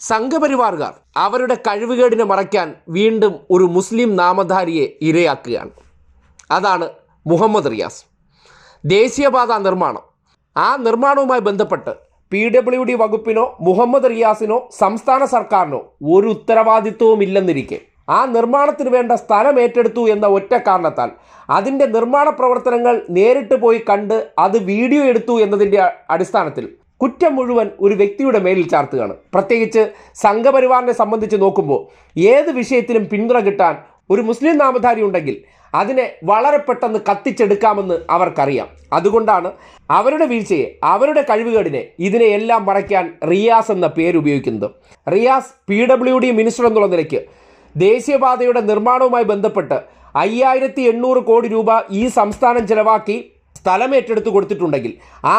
സംഘപരിവാറുകാർ അവരുടെ കഴിവുകേടിനെ മറയ്ക്കാൻ വീണ്ടും ഒരു മുസ്ലിം നാമധാരിയെ ഇരയാക്കുകയാണ്. അതാണ് മുഹമ്മദ് റിയാസ്. ദേശീയപാത നിർമ്മാണം. ആ നിർമ്മാണവുമായി ബന്ധപ്പെട്ട് പി ഡബ്ല്യു ഡി വകുപ്പിനോ മുഹമ്മദ് റിയാസിനോ സംസ്ഥാന സർക്കാരിനോ ഒരു ഉത്തരവാദിത്വവും ഇല്ലെന്നിരിക്കെ. ആ നിർമ്മാണത്തിന് വേണ്ട സ്ഥലം ഏറ്റെടുത്തു എന്ന ഒറ്റ കാരണത്താൽ അതിന്റെ നിർമ്മാണ പ്രവർത്തനങ്ങൾ നേരിട്ട് പോയി കണ്ട് അത് വീഡിയോ എടുത്തു എന്നതിന്റെ അടിസ്ഥാനത്തിൽ കുറ്റം മുഴുവൻ ഒരു വ്യക്തിയുടെ മേലിൽ ചാർത്തുകയാണ്. പ്രത്യേകിച്ച് സംഘപരിവാറിനെ സംബന്ധിച്ച് നോക്കുമ്പോൾ ഏത് വിഷയത്തിലും പിന്തുണ കിട്ടാൻ ഒരു മുസ്ലിം നാമധാരി ഉണ്ടെങ്കിൽ അതിനെ വളരെ പെട്ടെന്ന് കത്തിച്ചെടുക്കാമെന്ന് അവർക്കറിയാം. അതുകൊണ്ടാണ് അവരുടെ വീഴ്ചയെ അവരുടെ കഴിവുകേടിനെ ഇതിനെ എല്ലാം മറയ്ക്കാൻ റിയാസ് എന്ന പേര് ഉപയോഗിക്കുന്നത്. Riyas P W D minister എന്നുള്ള നിലയ്ക്ക് ദേശീയപാതയുടെ നിർമ്മാണവുമായി ബന്ധപ്പെട്ട് അയ്യായിരത്തി എണ്ണൂറ് കോടി രൂപ ഈ സംസ്ഥാനം ചെലവാക്കി സ്ഥലം ഏറ്റെടുത്ത് കൊടുത്തിട്ടുണ്ടെങ്കിൽ ആ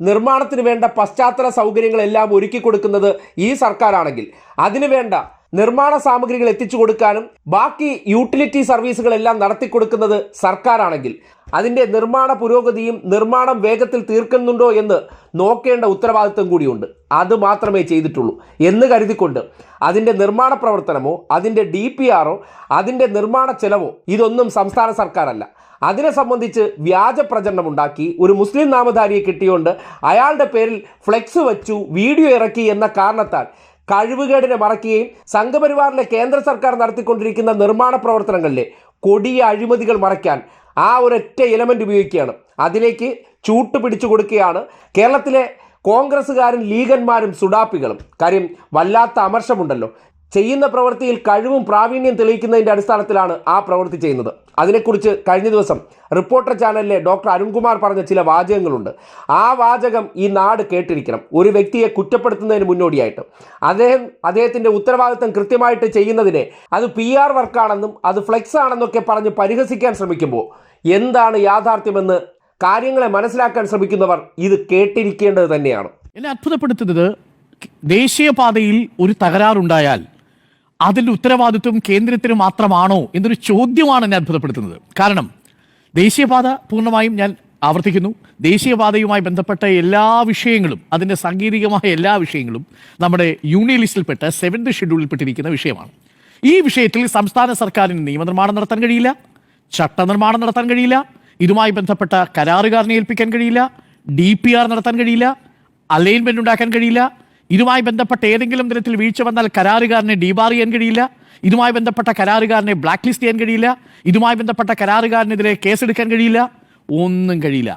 നിർമ്മാണത്തിന് വേണ്ട പശ്ചാത്തല സൗകര്യങ്ങളെല്ലാം ഒരുക്കി കൊടുക്കുന്നത് ഈ സർക്കാരാണെങ്കിൽ. അതിനുവേണ്ട നിർമ്മാണ സാമഗ്രികൾ എത്തിച്ചു കൊടുക്കാനും ബാക്കി യൂട്ടിലിറ്റി സർവീസുകളെല്ലാം നടത്തി കൊടുക്കുന്നത് സർക്കാരാണെങ്കിൽ. അതിന്റെ നിർമ്മാണ പുരോഗതിയും നിർമ്മാണം വേഗത്തിൽ തീർക്കുന്നുണ്ടോ എന്ന് നോക്കേണ്ട ഉത്തരവാദിത്വം കൂടിയുണ്ട്. അത് മാത്രമേ ചെയ്തിട്ടുള്ളൂ. എന്ന് കരുതിക്കൊണ്ട് അതിന്റെ നിർമ്മാണ പ്രവർത്തനമോ അതിന്റെ ഡി പി ആറോ അതിന്റെ നിർമ്മാണ ചെലവോ ഇതൊന്നും സംസ്ഥാന സർക്കാരല്ല. അതിനെ സംബന്ധിച്ച് വ്യാജ പ്രചരണം ഉണ്ടാക്കി ഒരു മുസ്ലിം നാമധാരിയെ കിട്ടിയോണ്ട് അയാളുടെ പേരിൽ ഫ്ലെക്സ് വച്ചു വീഡിയോ ഇറക്കി എന്ന കാരണത്താൽ കഴിവുകേടിനെ മറക്കുകയും സംഘപരിവാറിലെ കേന്ദ്ര സർക്കാർ നടത്തിക്കൊണ്ടിരിക്കുന്ന നിർമ്മാണ പ്രവർത്തനങ്ങളിലെ കൊടിയ അഴിമതികൾ മറയ്ക്കാൻ ആ ഒരൊറ്റ എലമെന്റ് ഉപയോഗിക്കുകയാണ്. അതിലേക്ക് ചൂട്ട് പിടിച്ചു കൊടുക്കുകയാണ് കേരളത്തിലെ കോൺഗ്രസ്സുകാരും ലീഗന്മാരും സുഡാപ്പികളും. കാര്യം വല്ലാത്ത അമർഷമുണ്ടല്ലോ. ചെയ്യുന്ന പ്രവൃത്തിയിൽ കഴിവും പ്രാവീണ്യം തെളിയിക്കുന്നതിന്റെ അടിസ്ഥാനത്തിലാണ് ആ പ്രവൃത്തി ചെയ്യുന്നത്. അതിനെക്കുറിച്ച് കഴിഞ്ഞ ദിവസം റിപ്പോർട്ടർ ചാനലിലെ ഡോക്ടർ അരുൺകുമാർ പറഞ്ഞ ചില വാചകങ്ങളുണ്ട്. ആ വാചകം ഈ നാട് കേട്ടിരിക്കണം. ഒരു വ്യക്തിയെ കുറ്റപ്പെടുത്തുന്നതിന് മുന്നോടിയായിട്ട്. അദ്ദേഹം അദ്ദേഹത്തിന്റെ ഉത്തരവാദിത്തം കൃത്യമായിട്ട് ചെയ്യുന്നതിനെ അത് പി ആർ വർക്കാണെന്നും അത് ഫ്ലെക്സ് ആണെന്നൊക്കെ പറഞ്ഞ് പരിഹസിക്കാൻ ശ്രമിക്കുമ്പോൾ എന്താണ് യാഥാർത്ഥ്യമെന്ന് കാര്യങ്ങളെ മനസ്സിലാക്കാൻ ശ്രമിക്കുന്നവർ ഇത് കേട്ടിരിക്കേണ്ടത് തന്നെയാണ്. എന്നെ അത്ഭുതപ്പെടുത്തുന്നത് ദേശീയപാതയിൽ ഒരു തകരാറുണ്ടായാൽ അതിന്റെ ഉത്തരവാദിത്വം കേന്ദ്രത്തിന് മാത്രമാണോ എന്നൊരു ചോദ്യമാണ് എന്നെ അത്ഭുതപ്പെടുത്തുന്നത്. കാരണം ദേശീയപാത പൂർണമായും ഞാൻ ആവർത്തിക്കുന്നു. ദേശീയപാതയുമായി ബന്ധപ്പെട്ട എല്ലാ വിഷയങ്ങളും അതിന്റെ സാങ്കേതികമായ എല്ലാ വിഷയങ്ങളും നമ്മുടെ യൂണിയൻ ലിസ്റ്റിൽപ്പെട്ട സെവൻത് ഷെഡ്യൂളിൽപ്പെട്ടിരിക്കുന്ന വിഷയമാണ്. ഈ വിഷയത്തിൽ സംസ്ഥാന സർക്കാരിന് നിയമനിർമ്മാണം നടത്താൻ കഴിയില്ല ചട്ടനിർമ്മാണം നടത്താൻ കഴിയില്ല ഇതുമായി ബന്ധപ്പെട്ട കരാറുകാരനെ ഏൽപ്പിക്കാൻ കഴിയില്ല ഡി പി ആർ നടത്താൻ കഴിയില്ല അലൈൻമെന്റ് ഉണ്ടാക്കാൻ കഴിയില്ല ഇതുമായി ബന്ധപ്പെട്ട ഏതെങ്കിലും തരത്തിൽ വീഴ്ച വന്നാൽ കരാറുകാരനെ ഡീബാർ ചെയ്യാൻ കഴിയില്ല. ഇതുമായി ബന്ധപ്പെട്ട കരാറുകാരനെ ബ്ലാക്ക് ലിസ്റ്റ് ചെയ്യാൻ കഴിയില്ല. ഇതുമായി ബന്ധപ്പെട്ട കരാറുകാരനെതിരെ കേസെടുക്കാൻ കഴിയില്ല. ഒന്നും കഴിയില്ല.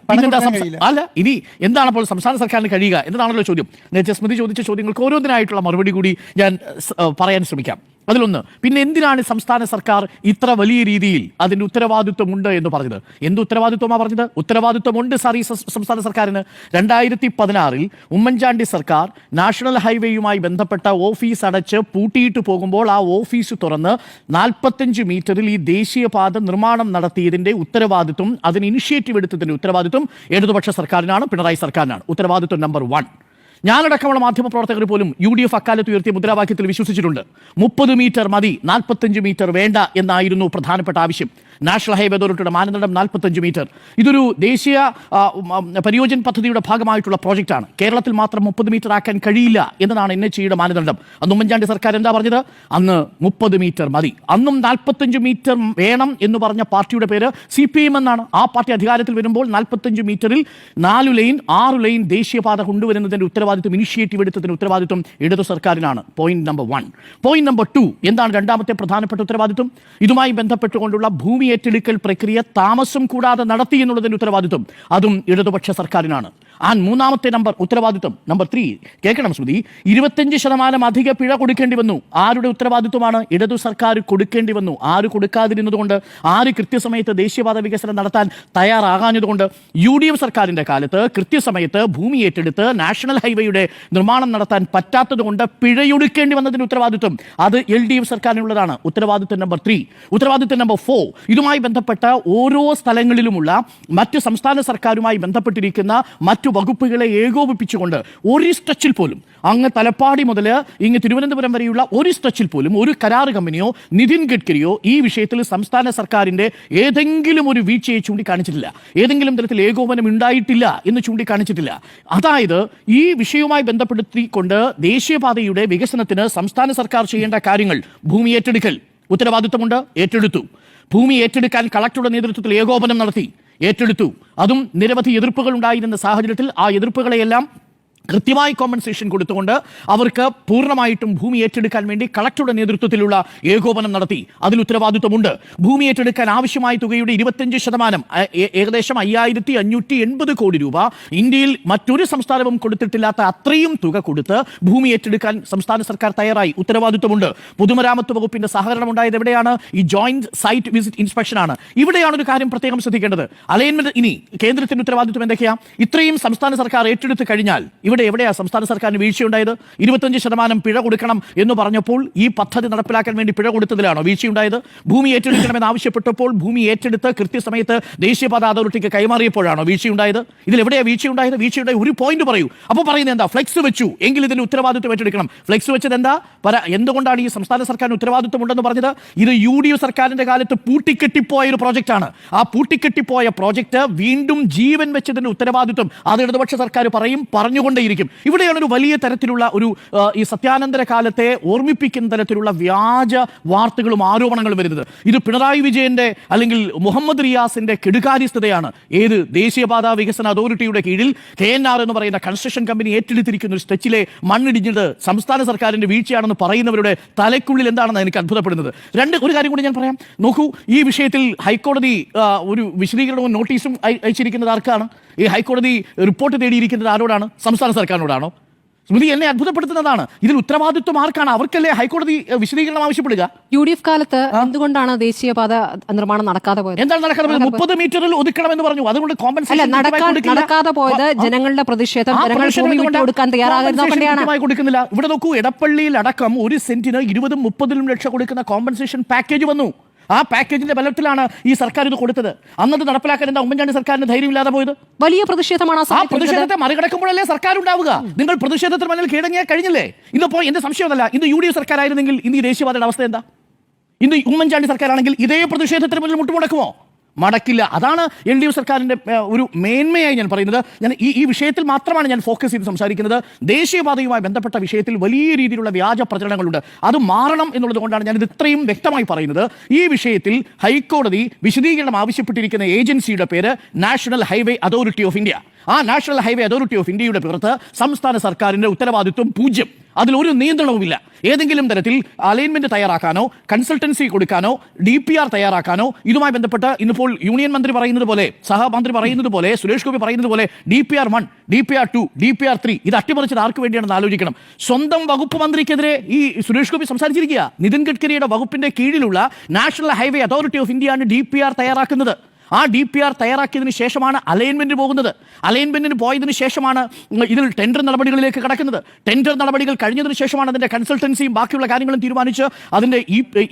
അല്ല ഇനി എന്താണ് അപ്പോൾ സംസ്ഥാന സർക്കാരിന് കഴിയുക എന്നതാണല്ലോ ചോദ്യം. നേരത്തെ സ്മൃതി ചോദിച്ച ചോദ്യങ്ങൾക്ക് ഓരോന്നിനായിട്ടുള്ള മറുപടി കൂടി ഞാൻ പറയാൻ ശ്രമിക്കാം. അതിലൊന്ന് പിന്നെ എന്തിനാണ് സംസ്ഥാന സർക്കാർ ഇത്ര വലിയ രീതിയിൽ അതിന്റെ ഉത്തരവാദിത്വമുണ്ട് എന്ന് പറഞ്ഞത്? എന്ത് ഉത്തരവാദിത്വമാണ് പറഞ്ഞത്? ഉത്തരവാദിത്വമുണ്ട് സാർ ഈ സംസ്ഥാന സർക്കാരിന്. രണ്ടായിരത്തി പതിനാറിൽ ഉമ്മൻചാണ്ടി സർക്കാർ നാഷണൽ ഹൈവേയുമായി ബന്ധപ്പെട്ട ഓഫീസ് അടച്ച് പൂട്ടിയിട്ട് പോകുമ്പോൾ ആ ഓഫീസ് തുറന്ന് നാൽപ്പത്തഞ്ച് മീറ്ററിൽ ഈ ദേശീയപാത നിർമ്മാണം നടത്തിയതിന്റെ ഉത്തരവാദിത്വം അതിന് ഇനിഷ്യേറ്റീവ് എടുത്തതിന്റെ ഉത്തരവാദിത്വം ഇടതുപക്ഷ സർക്കാരിനാണ് പിണറായി സർക്കാരിനാണ്. ഉത്തരവാദിത്വം നമ്പർ വൺ. ഞാനടക്കമുള്ള മാധ്യമപ്രവർത്തകർ പോലും യു ഡി എഫ് അക്കാലത്ത് ഉയർത്തിയ മുദ്രാവാക്യത്തിൽ വിശ്വസിച്ചിട്ടുണ്ട്. മുപ്പത് മീറ്റർ മതി നാൽപ്പത്തഞ്ച് മീറ്റർ വേണ്ട എന്നായിരുന്നു പ്രധാനപ്പെട്ട ആവശ്യം. നാഷണൽ ഹൈവേ അതോറിറ്റിയുടെ മാനദണ്ഡം നാൽപ്പത്തഞ്ച് മീറ്റർ. ഇതൊരു ദേശീയ പരിയോജൻ പദ്ധതിയുടെ ഭാഗമായിട്ടുള്ള പ്രോജക്റ്റാണ്. കേരളത്തിൽ മാത്രം മുപ്പത് മീറ്റർ ആക്കാൻ കഴിയില്ല എന്നതാണ് എൻ എച്ച് മാനദണ്ഡം. അന്ന് ഉമ്മൻചാണ്ടി സർക്കാർ എന്താ പറഞ്ഞത്? അന്ന് മുപ്പത് മീറ്റർ മതി. അന്നും നാൽപ്പത്തഞ്ച് മീറ്റർ വേണം എന്ന് പറഞ്ഞ പാർട്ടിയുടെ പേര് സി പി എം എന്നാണ്. ആ പാർട്ടി അധികാരത്തിൽ വരുമ്പോൾ നാൽപ്പത്തഞ്ച് മീറ്ററിൽ നാലു ലൈൻ ആറു ലൈൻ ദേശീയപാത കൊണ്ടുവരുന്നതിന്റെ ഉത്തരവാദിത്വം ഇനിഷ്യേറ്റീവ് എടുത്തതിന്റെ ഉത്തരവാദിത്വം ഇടതു സർക്കാരിനാണ്. Point number one. Point number two. എന്താണ് രണ്ടാമത്തെ പ്രധാനപ്പെട്ട ഉത്തരവാദിത്വം? ഇതുമായി ബന്ധപ്പെട്ടുകൊണ്ടുള്ള ഭൂമി ഏറ്റെടുക്കൽ പ്രക്രിയ താമസം കൂടാതെ നടത്തി എന്നുള്ളതിന്റെ ഉത്തരവാദിത്വം. അതും ഇടതുപക്ഷ സർക്കാരിനാണ്. ആ മൂന്നാമത്തെ നമ്പർ ഉത്തരവാദിത്വം നമ്പർ ത്രീ. കേൾക്കണം സ്മൃതി ഇരുപത്തഞ്ച് ശതമാനം അധിക പിഴ കൊടുക്കേണ്ടി വന്നു. ആരുടെ ഉത്തരവാദിത്വമാണ്? ഇടതു സർക്കാർ കൊടുക്കേണ്ടി വന്നു. ആര് കൊടുക്കാതിരുന്നതുകൊണ്ട് ആര് കൃത്യസമയത്ത് ദേശീയപാത വികസനം നടത്താൻ തയ്യാറാകാഞ്ഞതുകൊണ്ട് യു ഡി എഫ് സർക്കാരിന്റെ കാലത്ത് കൃത്യസമയത്ത് ഭൂമി ഏറ്റെടുത്ത് നാഷണൽ ഹൈവേയുടെ നിർമ്മാണം നടത്താൻ പറ്റാത്തതുകൊണ്ട് പിഴയൊടുക്കേണ്ടി വന്നതിന്റെ ഉത്തരവാദിത്വം. അത് എൽ ഡി എഫ് സർക്കാരിനുള്ളതാണ്. ഉത്തരവാദിത്വം നമ്പർ ത്രീ. ഉത്തരവാദിത്വം നമ്പർ ഫോർ. ഇതുമായി ബന്ധപ്പെട്ട ഓരോ സ്ഥലങ്ങളിലുമുള്ള മറ്റ് സംസ്ഥാന സർക്കാരുമായി ബന്ധപ്പെട്ടിരിക്കുന്ന മറ്റു വകുപ്പുകളെ ഏകോപിപ്പിച്ചുകൊണ്ട് ഒരു സ്ട്രെച്ചിൽ പോലും അങ്ങ് തലപ്പാടി മുതൽ ഇങ്ങ് തിരുവനന്തപുരം വരെയുള്ള ഒരു സ്ട്രെച്ചിൽ പോലും ഒരു കരാർ കമ്പനിയോ നിതിൻ ഗഡ്കരിയോ ഈ വിഷയത്തിൽ സംസ്ഥാന സർക്കാരിന്റെ ഏതെങ്കിലും ഒരു വീഴ്ചയെ ചൂണ്ടിക്കാണിച്ചിട്ടില്ല. ഏതെങ്കിലും തരത്തിൽ ഏകോപനം ഉണ്ടായിട്ടില്ല എന്ന് ചൂണ്ടിക്കാണിച്ചിട്ടില്ല. അതായത് ഈ വിഷയവുമായി ബന്ധപ്പെടുത്തിക്കൊണ്ട് ദേശീയപാതയുടെ വികസനത്തിന് സംസ്ഥാന സർക്കാർ ചെയ്യേണ്ട കാര്യങ്ങൾ ഭൂമി ഏറ്റെടുക്കൽ ഉത്തരവാദിത്തമുണ്ട് ഏറ്റെടുത്തു. ഭൂമി ഏറ്റെടുക്കാൻ കളക്ടറുടെ നേതൃത്വത്തിൽ ഏകോപനം നടത്തി ഏറ്റെടുത്തു. അതും നിരവധി എതിർപ്പുകൾ ഉണ്ടായിരുന്ന സാഹചര്യത്തിൽ ആ എതിർപ്പുകളെയെല്ലാം കൃത്യമായി കോമ്പൻസേഷൻ കൊടുത്തുകൊണ്ട് അവർക്ക് പൂർണമായിട്ടും ഭൂമി ഏറ്റെടുക്കാൻ വേണ്ടി കളക്ടറുടെ നേതൃത്വത്തിലുള്ള ഏകോപനം നടത്തി. അതിൽ ഉത്തരവാദിത്വമുണ്ട്. ഭൂമി ഏറ്റെടുക്കാൻ ആവശ്യമായ തുകയുടെ ഇരുപത്തിയഞ്ച് ശതമാനം ഏകദേശം അയ്യായിരത്തി അഞ്ഞൂറ്റി എൺപത് കോടി രൂപ ഇന്ത്യയിൽ മറ്റൊരു സംസ്ഥാനവും കൊടുത്തിട്ടില്ലാത്ത അത്രയും തുക കൊടുത്ത് ഭൂമി ഏറ്റെടുക്കാൻ സംസ്ഥാന സർക്കാർ തയ്യാറായി. ഉത്തരവാദിത്വമുണ്ട്. പൊതുമരാമത്ത് വകുപ്പിന്റെ സഹകരണം ഉണ്ടായത് എവിടെയാണ്? ഈ ജോയിന്റ് സൈറ്റ് വിസിറ്റ് ഇൻസ്പെക്ഷൻ ആണ്. ഇവിടെയാണ് ഒരു കാര്യം പ്രത്യേകം ശ്രദ്ധിക്കേണ്ടത്. അലൈൻമെന്റ് ഇനി കേന്ദ്രത്തിന്റെ ഉത്തരവാദിത്വം എന്തൊക്കെയാണ് ഇത്രയും സംസ്ഥാന സർക്കാർ ഏറ്റെടുത്ത് കഴിഞ്ഞാൽ ഇവിടെ എവിടെയാണ് സംസ്ഥാന സർക്കാരിന് വീഴ്ചയുണ്ടായത്? ഇരുപത്തഞ്ച് ശതമാനം പിഴ കൊടുക്കണം എന്ന് പറഞ്ഞപ്പോൾ ഈ പദ്ധതി നടപ്പിലാക്കാൻ വേണ്ടി പിഴ കൊടുത്തതിലാണോ വീഴ്ചയുണ്ടായത്? ഭൂമി ഏറ്റെടുക്കണമെന്ന് ആവശ്യപ്പെട്ടപ്പോൾ ഭൂമി ഏറ്റെടുത്ത് കൃത്യസമയത്ത് ദേശീയപാത അതോറിറ്റിക്ക് കൈമാറിയപ്പോഴാണോ വീഴ്ചയുണ്ടായത്? ഇതിൽ എവിടെയാ വീഴ്ചയുണ്ടായത്? വീഴ്ചയുടെ ഒരു പോയിന്റ് പറയൂ. അപ്പോൾ പറയുന്നത് എന്താ? ഫ്ലെക്സ് വെച്ചു. എങ്കിൽ ഇതിന് ഉത്തരവാദിത്വം ഏറ്റെടുക്കണം. ഫ്ലെക്സ് വെച്ചത് എന്താ? പറ എന്തുകൊണ്ടാണ് ഈ സംസ്ഥാന സർക്കാരിന് ഉത്തരവാദിത്വം ഉണ്ടെന്ന് പറഞ്ഞത്? ഇത് യു ഡി എഫ് സർക്കാരിന്റെ കാലത്ത് പൂട്ടിക്കെട്ടിപ്പോയ ഒരു പ്രോജക്റ്റാണ് ആ പൂട്ടിക്കെട്ടിപ്പോയ പ്രോജക്റ്റ് വീണ്ടും ജീവൻ വെച്ചതിന്റെ ഉത്തരവാദിത്വം. അത് ഇടതുപക്ഷ സർക്കാർ പറയും പറഞ്ഞുകൊണ്ടേയിരിക്കും ഇവിടെയാണ് ഒരു വലിയ തരത്തിലുള്ള ഒരു ഈ സത്യാനന്തര കാലത്തെ ഓർമ്മിപ്പിക്കുന്ന തരത്തിലുള്ള വ്യാജ വാർത്തകളും ആരോപണങ്ങളും വരുന്നത്. ഇത് പിണറായി വിജയന്റെ അല്ലെങ്കിൽ മുഹമ്മദ് റിയാസിന്റെ കെടുകാര്യസ്ഥതയാണ്. ഏത് ദേശീയപാത വികസന അതോറിറ്റിയുടെ കീഴിൽ കെ എൻ ആർ എന്ന് പറയുന്ന കൺസ്ട്രക്ഷൻ കമ്പനി ഏറ്റെടുത്തിരിക്കുന്ന ഒരു സ്ട്രെച്ചിലെ മണ്ണിടിഞ്ഞത് സംസ്ഥാന സർക്കാരിന്റെ വീഴ്ചയാണെന്ന് പറയുന്നവരുടെ തലക്കുള്ളിൽ എന്താണെന്ന് എനിക്ക് അത്ഭുതപ്പെടുന്നത്. രണ്ട് ഒരു കാര്യം കൂടി ഞാൻ പറയാം. നോക്കൂ ഈ വിഷയത്തിൽ ഹൈക്കോടതി ഒരു വിശദീകരണവും നോട്ടീസും അയച്ചിരിക്കുന്നത് ആർക്കാണ്? ഈ ഹൈക്കോടതി റിപ്പോർട്ട് തേടിയിരിക്കുന്നത് ആരോടാണ്? സംസ്ഥാന സർക്കാരിനോടാണോ? സ്മൃതി എന്നെ അത്ഭുതപ്പെടുത്തുന്നതാണ്. ഇതിൽ ഉത്തരവാദിത്വം ആർക്കാണ്? അവർക്കല്ലേ ഹൈക്കോടതി വിശദീകരണം ആവശ്യപ്പെടുക? യു ഡി എഫ് കാലത്ത് എന്തുകൊണ്ടാണ് ദേശീയപാത നിർമ്മാണം നടക്കാതെ പോയത്? എന്താണ് നടക്കാതെ മുപ്പത് മീറ്ററിൽ ഒതുക്കണം എന്ന് പറഞ്ഞു. അതുകൊണ്ട് കോമ്പൻസേഷൻ നടക്കാതെ പോയത് ജനങ്ങളുടെ പ്രതിഷേധം കൃത്യമായി കൊടുക്കുന്നില്ല. ഇവിടെ നോക്കൂ എടപ്പള്ളിയിൽ അടക്കം ഒരു സെന്റിന് ഇരുപതും മുപ്പതിലും ലക്ഷം കൊടുക്കുന്ന കോമ്പൻസേഷൻ പാക്കേജ് വന്നു. ആ പാക്കേജിന്റെ ബലത്തിലാണ് ഈ സർക്കാർ ഇത് കൊടുത്തത്. അന്നത് നടപ്പിലാക്കാൻ എന്താ ഉമ്മൻചാണ്ടി സർക്കാരിന് ധൈര്യമില്ലാതെ പോയത്? വലിയ പ്രതിഷേധമാണ് ആ. പ്രതിഷേധത്തെ മറികടക്കുമ്പോഴല്ലേ സർക്കാർ ഉണ്ടാവുക? നിങ്ങൾ പ്രതിഷേധത്തിന് മുന്നിൽ കീഴടങ്ങിയാൽ കഴിഞ്ഞില്ലേ? ഇന്നിപ്പോ എന്റെ സംശയമല്ല ഇന്ന് യു ഡി എഫ് സർക്കാരായിരുന്നെങ്കിൽ ഇന്ന് ഈ ദേശീയവാദയുടെ അവസ്ഥ എന്താ? ഇന്ന് ഉമ്മൻചാണ്ടി സർക്കാരാണെങ്കിൽ ഇതേ പ്രതിഷേധത്തിന് മുന്നിൽ മുട്ടുമുടക്കുമോ? മടക്കില്ല. അതാണ് എൽ ഡി എഫ് സർക്കാരിന്റെ ഒരു മേന്മയായി ഞാൻ പറയുന്നത്. ഞാൻ ഈ ഈ വിഷയത്തിൽ മാത്രമാണ് ഞാൻ ഫോക്കസ് ചെയ്ത് സംസാരിക്കുന്നത്. ദേശീയപാതയുമായി ബന്ധപ്പെട്ട വിഷയത്തിൽ വലിയ രീതിയിലുള്ള വ്യാജ പ്രചരണങ്ങളുണ്ട്. അത് മാറണം എന്നുള്ളത് കൊണ്ടാണ് ഞാനിത് ഇത് ഇത്രയും വ്യക്തമായി പറയുന്നത്. ഈ വിഷയത്തിൽ ഹൈക്കോടതി വിശദീകരണം ആവശ്യപ്പെട്ടിരിക്കുന്ന ഏജൻസിയുടെ പേര് national highway authority of India. ആ നാഷണൽ ഹൈവേ അതോറിറ്റി ഓഫ് ഇന്ത്യയുടെ പുറത്ത് സംസ്ഥാന സർക്കാരിന്റെ ഉത്തരവാദിത്വം പൂജ്യം. അതിൽ ഒരു നിയന്ത്രണവുമില്ല. ഏതെങ്കിലും തരത്തിൽ അലൈൻമെന്റ് തയ്യാറാക്കാനോ കൺസൾട്ടൻസി കൊടുക്കാനോ ഡി പി ആർ തയ്യാറാക്കാനോ ഇതുമായി ബന്ധപ്പെട്ട് ഇന്നിപ്പോൾ യൂണിയൻ മന്ത്രി പറയുന്നത് പോലെ സഹമന്ത്രി പറയുന്നത് പോലെ സുരേഷ് ഗോപി പറയുന്നത് പോലെ D P R one D P R two D P R three ഇത് അട്ടിമറിച്ചത് ആർക്ക് വേണ്ടിയാണെന്ന് ആലോചിക്കണം. സ്വന്തം വകുപ്പ് മന്ത്രിക്കെതിരെ ഈ സുരേഷ് ഗോപി സംസാരിച്ചിരിക്കുക. നിതിൻ ഗഡ്കരിയുടെ വകുപ്പിന്റെ കീഴിലുള്ള നാഷണൽ ഹൈവേ അതോറിറ്റി ഓഫ് ഇന്ത്യയാണ് ഡി പി ആർ തയ്യാറാക്കുന്നത്. ആ ഡി പി ആർ തയ്യാറാക്കിയതിന് ശേഷമാണ് അലൈൻമെന്റിന് പോകുന്നത്. അലൈൻമെന്റിന് പോയതിനു ശേഷമാണ് ഇതിൽ ടെൻഡർ നടപടികളിലേക്ക് കടക്കുന്നത്. ടെൻഡർ നടപടികൾ കഴിഞ്ഞതിന് ശേഷമാണ് അതിന്റെ കൺസൾട്ടൻസിയും ബാക്കിയുള്ള കാര്യങ്ങളും തീരുമാനിച്ച് അതിന്റെ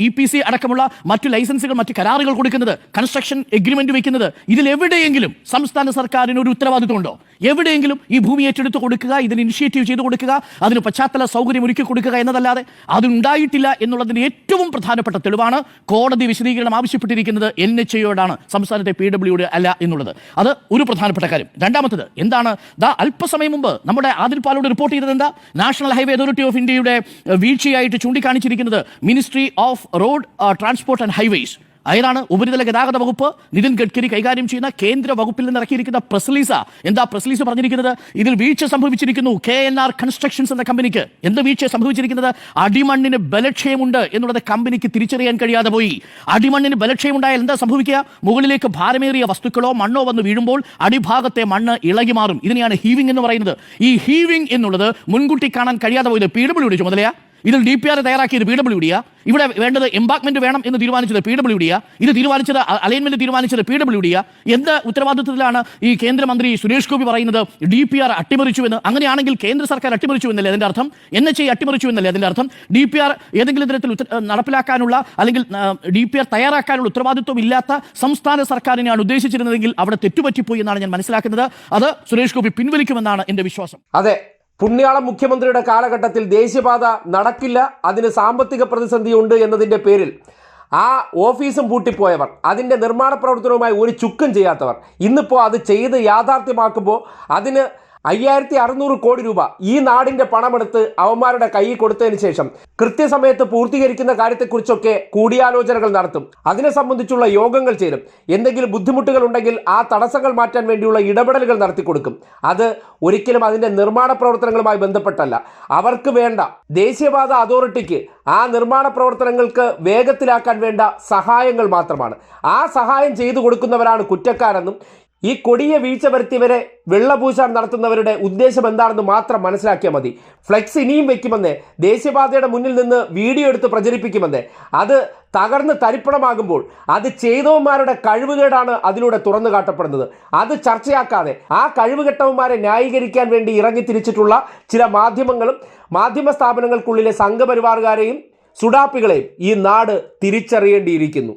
ഇ പി സി അടക്കമുള്ള മറ്റു ലൈസൻസുകൾ മറ്റു കരാറുകൾ കൊടുക്കുന്നത്. കൺസ്ട്രക്ഷൻ എഗ്രിമെന്റ് വയ്ക്കുന്നത് ഇതിൽ എവിടെയെങ്കിലും സംസ്ഥാന സർക്കാരിന് ഒരു ഉത്തരവാദിത്വമുണ്ടോ എവിടെയെങ്കിലും ഈ ഭൂമി ഏറ്റെടുത്ത് കൊടുക്കുക ഇതിന് ഇനിഷ്യേറ്റീവ് ചെയ്ത് കൊടുക്കുക അതിന് പശ്ചാത്തല സൗകര്യം ഒരുക്കി കൊടുക്കുക എന്നതല്ലാതെ അതുണ്ടായിട്ടില്ല എന്നുള്ളതിന്റെ ഏറ്റവും പ്രധാനപ്പെട്ട തെളിവാണ് കോടതി വിശദീകരണം ആവശ്യപ്പെട്ടിരിക്കുന്നത്. എൻ എച്ച് എയോടാണ് സംസ്ഥാനത്തെ പി ഡബ്ല്യുടെ അല്ല എന്നുള്ളത്. അത് ഒരു പ്രധാനപ്പെട്ട കാര്യം. രണ്ടാമത്തത് എന്താണ്? ദാ അല്പസമയം മുമ്പ് നമ്മുടെ ആദിൽ പാലോട് റിപ്പോർട്ട് ചെയ്തത് എന്താ? നാഷണൽ ഹൈവേ അതോറിറ്റി ഓഫ് ഇന്ത്യയുടെ വീഴ്ചയായിട്ട് ചൂണ്ടിക്കാണിച്ചിരിക്കുന്നത് ministry of road transport and highways അയലാണ് ഉപരിതല ഗതാഗത വകുപ്പ് നിതിൻ ഗഡ്കരി കൈകാര്യം ചെയ്യുന്ന കേന്ദ്ര വകുപ്പിൽ നിന്ന് ഇറക്കിയിരിക്കുന്ന പ്രസ്ലീസ എന്താ പ്രസ്ലീസ പറഞ്ഞിരിക്കുന്നത്? ഇതിൽ വീഴ്ച സംഭവിച്ചിരിക്കുന്നു. കെ എൻ ആർ കൺസ്ട്രക്ഷൻസ് എന്ന കമ്പനിക്ക് എന്ത് വീഴ്ച സംഭവിച്ചിരിക്കുന്നത്? അടിമണ്ണിന് ബലക്ഷയമുണ്ട് എന്നുള്ളത് കമ്പനിക്ക് തിരിച്ചറിയാൻ കഴിയാതെ പോയി. അടിമണ്ണിന് ബലക്ഷയമുണ്ടായാൽ എന്താ സംഭവിക്കുക? മുകളിലേക്ക് ഭാരമേറിയ വസ്തുക്കളോ മണ്ണോ വന്ന് വീഴുമ്പോൾ അടിഭാഗത്തെ മണ്ണ് ഇളകി മാറും. ഇതിനെയാണ് ഹീവിംഗ് എന്ന് പറയുന്നത്. ഈ ഹീവിംഗ് എന്നുള്ളത് മുൻകൂട്ടി കാണാൻ കഴിയാതെ പോയത് പി ഡബ്ല്യുടെ ചുമതലയാ. ഇതിൽ ഡി പി ആർ തയ്യാറാക്കിയത് പി ഡബ്ല്യു ഡിയാ ഇവിടെ വേണ്ടത് എംബാക്മെന്റ് വേണം എന്ന് തീരുമാനിച്ചത് പി ഡബ്ല്യു ഡിയാ ഇത് തീരുമാനിച്ചത് അലൈൻമെന്റ് തീരുമാനിച്ചത് പി ഡബ്ല്യു ഡിയാ എന്ത് ഉത്തരവാദിത്വത്തിലാണ് ഈ കേന്ദ്രമന്ത്രി സുരേഷ് ഗോപി പറയുന്നത് ഡി പി ആർ അട്ടിമറിച്ചുവെന്ന് അങ്ങനെയാണെങ്കിൽ കേന്ദ്ര സർക്കാർ അട്ടിമറിച്ചു എന്നല്ലേ അതിന്റെ അർത്ഥം? എൻ എച്ച് ഐ അട്ടിമറിച്ചു എന്നല്ലേ അതിന്റെ അർത്ഥം? ഡി പി ആർ ഏതെങ്കിലും തരത്തിൽ നടപ്പിലാക്കാനുള്ള അല്ലെങ്കിൽ ഡി പി ആർ തയ്യാറാക്കാനുള്ള ഉത്തരവാദിത്വം ഇല്ലാത്ത സംസ്ഥാന സർക്കാരിനെയാണ് ഉദ്ദേശിച്ചിരുന്നതെങ്കിൽ അവിടെ തെറ്റുപറ്റിപ്പോയി എന്നാണ് ഞാൻ മനസ്സിലാക്കുന്നത്. അത് സുരേഷ് ഗോപി പിൻവലിക്കുമെന്നാണ് എന്റെ വിശ്വാസം. അതെ. പുണ്യാളം മുഖ്യമന്ത്രിയുടെ കാലഘട്ടത്തിൽ ദേശീയപാത നടക്കില്ല അതിന് സാമ്പത്തിക പ്രതിസന്ധി ഉണ്ട് എന്നതിന്റെ പേരിൽ ആ ഓഫീസും പൂട്ടിപ്പോയവർ അതിന്റെ നിർമ്മാണ പ്രവർത്തനവുമായി ഒരു ചുക്കും ചെയ്യാത്തവർ ഇന്നിപ്പോൾ അത് ചെയ്ത് യാഥാർത്ഥ്യമാക്കുമ്പോൾ അതിന് അയ്യായിരത്തി അറുന്നൂറ് കോടി രൂപ ഈ നാടിന്റെ പണമെടുത്ത് അവന്മാരുടെ കൈയിൽ കൊടുത്തതിന് ശേഷം കൃത്യസമയത്ത് പൂർത്തീകരിക്കുന്ന കാര്യത്തെക്കുറിച്ചൊക്കെ കൂടിയാലോചനകൾ നടത്തും. അതിനെ സംബന്ധിച്ചുള്ള യോഗങ്ങൾ ചേരും. എന്തെങ്കിലും ബുദ്ധിമുട്ടുകൾ ഉണ്ടെങ്കിൽ ആ തടസ്സങ്ങൾ മാറ്റാൻ വേണ്ടിയുള്ള ഇടപെടലുകൾ നടത്തി കൊടുക്കും. അത് ഒരിക്കലും അതിന്റെ നിർമ്മാണ പ്രവർത്തനങ്ങളുമായി ബന്ധപ്പെട്ടല്ല. അവർക്ക് വേണ്ട ദേശീയപാത അതോറിറ്റിക്ക് ആ നിർമ്മാണ പ്രവർത്തനങ്ങൾക്ക് വേഗത്തിലാക്കാൻ വേണ്ട സഹായങ്ങൾ മാത്രമാണ്. ആ സഹായം ചെയ്തു കൊടുക്കുന്നവരാണ് കുറ്റക്കാരെന്നും ഈ കൊടിയ വീഴ്ച വരുത്തിയവരെ വെള്ളപൂശാൻ നടത്തുന്നവരുടെ ഉദ്ദേശം എന്താണെന്ന് മാത്രം മനസ്സിലാക്കിയാൽ മതി. ഫ്ലെക്സ് ഇനിയും വെക്കുമെന്ന് ദേശീയപാതയുടെ മുന്നിൽ നിന്ന് വീഡിയോ എടുത്ത് പ്രചരിപ്പിക്കുമെന്ന്. അത് തകർന്ന് തരിപ്പണമാകുമ്പോൾ അത് ചെയ്തവന്മാരുടെ കഴിവുകേടാണ് അതിലൂടെ തുറന്നു കാട്ടപ്പെടുന്നത്. അത് ചർച്ചയാക്കാതെ ആ കഴിവുകെട്ടവന്മാരെ ന്യായീകരിക്കാൻ വേണ്ടി ഇറങ്ങി തിരിച്ചിട്ടുള്ള ചില മാധ്യമങ്ങളും മാധ്യമ സ്ഥാപനങ്ങൾക്കുള്ളിലെ സംഘപരിവാറുകാരെയും സുഡാപ്പികളെയും ഈ നാട് തിരിച്ചറിയേണ്ടിയിരിക്കുന്നു.